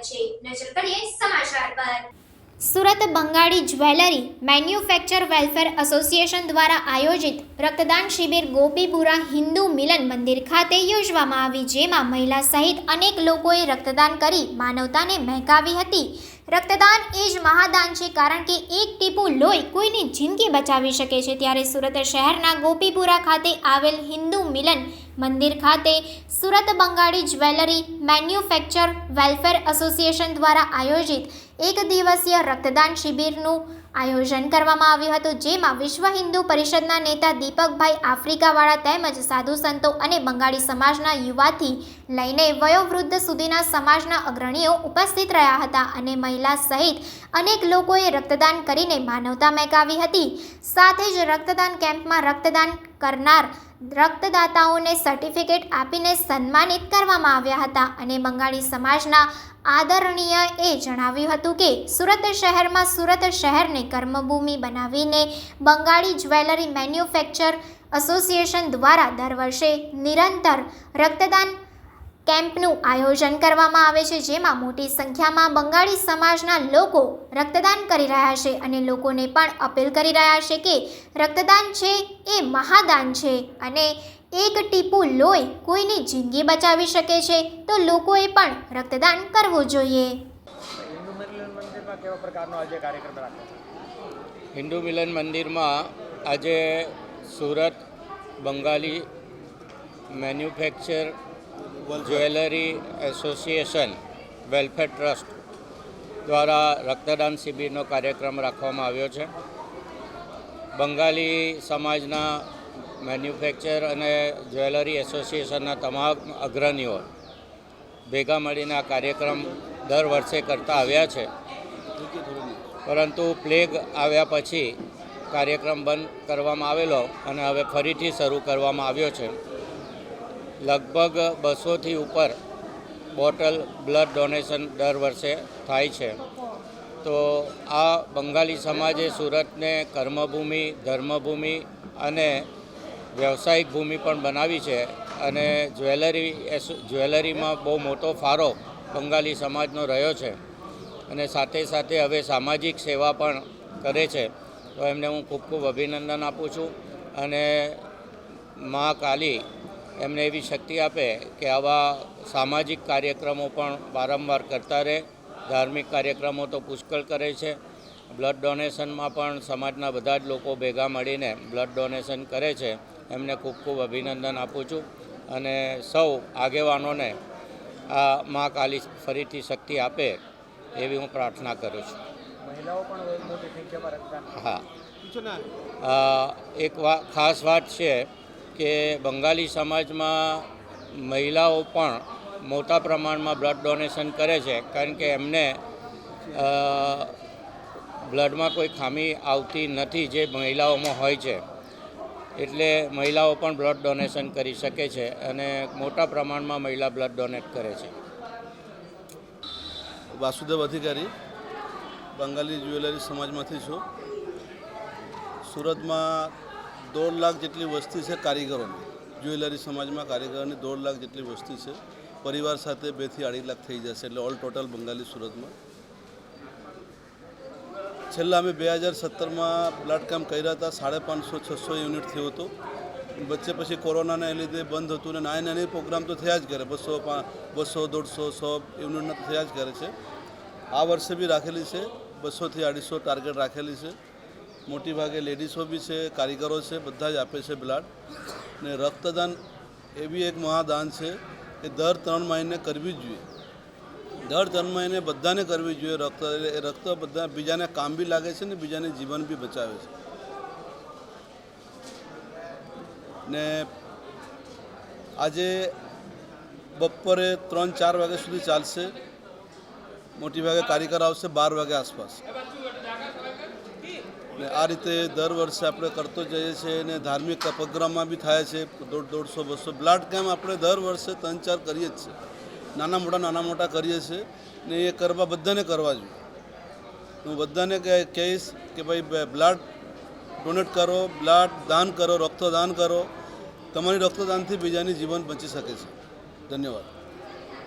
છે. નજર કરીએ સમાચાર પર. Surat Bengali jewellery manufacture welfare association દ્વારા આયોજિત રક્તદાન શિબિર ગોપીપુરા હિન્દુ મિલન મંદિર ખાતે યોજવામાં આવી, જેમાં મહિલા સહિત અનેક લોકોએ રક્તદાન કરી માનવતાને મહેકાવી હતી. રક્તદાન એ જ મહાદાન છે, કારણ કે એક ટીપું લોહી કોઈની જિંદગી બચાવી શકે છે. ત્યારે સુરત શહેરના ગોપીપુરા ખાતે આવેલ હિન્દુ મિલન મંદિર ખાતે Surat Bengali jewellery manufacture welfare association દ્વારા આયોજિત એક દિવસીય રક્તદાન શિબિરનું આયોજન કરવામાં આવ્યું હતું, જેમાં વિશ્વ હિન્દુ પરિષદના નેતા દીપકભાઈ આફ્રિકાવાળા તેમજ સાધુ સંતો અને બંગાળી સમાજના યુવાથી લઈને વયોવૃદ્ધ સુધીના સમાજના અગ્રણીઓ ઉપસ્થિત રહ્યા હતા અને મહિલા સહિત અનેક લોકોએ રક્તદાન કરીને માનવતા મેકાવી હતી. સાથે જ રક્તદાન કેમ્પમાં રક્તદાન કરનાર રક્તદાતાઓને સર્ટિફિકેટ આપીને સન્માનિત કરવામાં આવ્યા હતા અને બંગાળી સમાજના આદરણીય એ જણાવ્યું હતું કે સુરત શહેરમાં સુરત શહેરને કર્મભૂમિ બનાવીને બંગાળી જ્વેલરી મેન્યુફેક્ચર એસોસિએશન દ્વારા દર વર્ષે નિરંતર રક્તદાન કેમ્પનું આયોજન કરવામાં આવે છે જેમાં મોટી સંખ્યામાં બંગાળી સમાજના લોકો રક્તદાન કરી રહ્યા છે અને લોકોને પણ અપીલ કરી રહ્યા છે કે રક્તદાન છે એ મહાદાન છે અને એક ટીપું લોહી કોઈની જિંદગી બચાવી શકે છે તો લોકોએ પણ રક્તદાન કરવું જોઈએ. હિન્દુ મિલન મંદિરમાં આજે Surat Bengali manufacture jewellery association welfare trust દ્વારા રક્તદાન શિબિરનો કાર્યક્રમ રાખવામાં આવ્યો છે. બંગાળી સમાજના મેન્યુફેક્ચર અને જ્વેલરી એસોસિએશનના તમામ અગ્રણીઓ ભેગા મળીને આ કાર્યક્રમ દર વર્ષે કરતા આવ્યા છે. પરંતુ પ્લેગ આવ્યા પછી કાર્યક્રમ બંધ કરવામાં આવેલો અને હવે ફરીથી શરૂ કરવામાં આવ્યો છે. લગભગ બસોથી ઉપર બોટલ બ્લડ ડોનેશન દર વર્ષે થાય છે. તો આ બંગાળી સમાજે સુરતને કર્મભૂમિ, ધર્મભૂમિ અને વ્યવસાયિક ભૂમિ પણ બનાવી છે અને જ્વેલરી જ્વેલરીમાં બહુ મોટો ફાળો બંગાળી સમાજનો રહ્યો છે. અને સાથે સાથે હવે સામાજિક સેવા પણ કરે છે. તો એમને હું ખૂબ ખૂબ અભિનંદન આપું છું અને મા કાલી એમને એવી શક્તિ આપે કે આવા સામાજિક કાર્યક્રમો પણ વારંવાર કરતા રહે. ધાર્મિક કાર્યક્રમો તો પુષ્કળ કરે છે. બ્લડ ડોનેશનમાં પણ સમાજના બધા જ લોકો ભેગા મળીને બ્લડ ડોનેશન કરે છે. એમને ખૂબ ખૂબ અભિનંદન આપું છું અને સૌ આગેવાનોને આ મા કાલી ફરીથી શક્તિ આપે એવી હું પ્રાર્થના કરું છું. મહિલાઓ પણ મોટી સંખ્યામાં હા. એક વા ખાસ વાત છે કે બંગાળી સમાજમાં મહિલાઓ પણ મોટા પ્રમાણમાં બ્લડ ડોનેશન કરે છે, કારણ કે એમને બ્લડમાં કોઈ ખામી આવતી નથી જે મહિલાઓમાં હોય છે. એટલે મહિલાઓ પણ બ્લડ ડોનેશન કરી શકે છે અને મોટા પ્રમાણમાં મહિલા બ્લડ ડોનેટ કરે છે. વાસુદેવ અધિકારી, બંગાળી જ્વેલરી સમાજમાંથી છું. સુરતમાં દોઢ લાખ જેટલી વસ્તી છે કારીગરોની. જ્વેલરી સમાજમાં કારીગરોની દોઢ લાખ જેટલી વસ્તી છે. પરિવાર સાથે બેથી અઢી લાખ થઈ જશે એટલે ઓલ ટોટલ બંગાળી સુરતમાં. છેલ્લા અમે બે હજાર સત્તરમાં પ્લાટકામ કર્યા હતા. સાડા પાંચસો, છસો યુનિટ થયું હતું. વચ્ચે પછી કોરોનાના લીધે બંધ હતું ને નાની નાની પ્રોગ્રામ તો થયા જ કરે. બસો પાં બસો, દોઢસો, સો યુનિટના થયા જ કરે છે. આ વર્ષે બી રાખેલી છે. બસોથી અઢીસો ટાર્ગેટ રાખેલી છે. મોટી ભાગે લેડીઝો બી છે, કારીગરો છે, બધા જ આપે છે બ્લડ ને રક્તદાન એ બી એક મહાદાન છે કે દર ત્રણ મહિને કરવી જ જોઈએ. દર ત્રણ મહિને બધાને કરવી જોઈએ રક્ત એ રક્ત બધા બીજાને કામ બી લાગે છે ને બીજાને જીવન બી બચાવે છે. ને આજે બપોરે ત્રણ ચાર વાગ્યા સુધી ચાલશે. મોટી ભાગે કારીગર આવશે બાર વાગ્યા આસપાસ. ને આ રીતે દર વર્ષે આપણે કરતો જઈએ છીએ અને ધાર્મિક પ્રોગ્રામમાં બી થાય છે. દોઢ, દોઢસો, બસો બ્લડ કેમ્પ આપણે દર વર્ષે ત્રણ, ચાર કરીએ જ છે નાના મોટા નાના મોટા કરીએ છીએ ને એ કરવા બધાને કરવા જોઈએ. હું બધાને કહીશ કે ભાઈ બ્લડ ડોનેટ કરો, બ્લડ દાન કરો, રક્તદાન કરો. તમારી રક્તદાનથી બીજાની જીવન બચી શકે છે. ધન્યવાદ.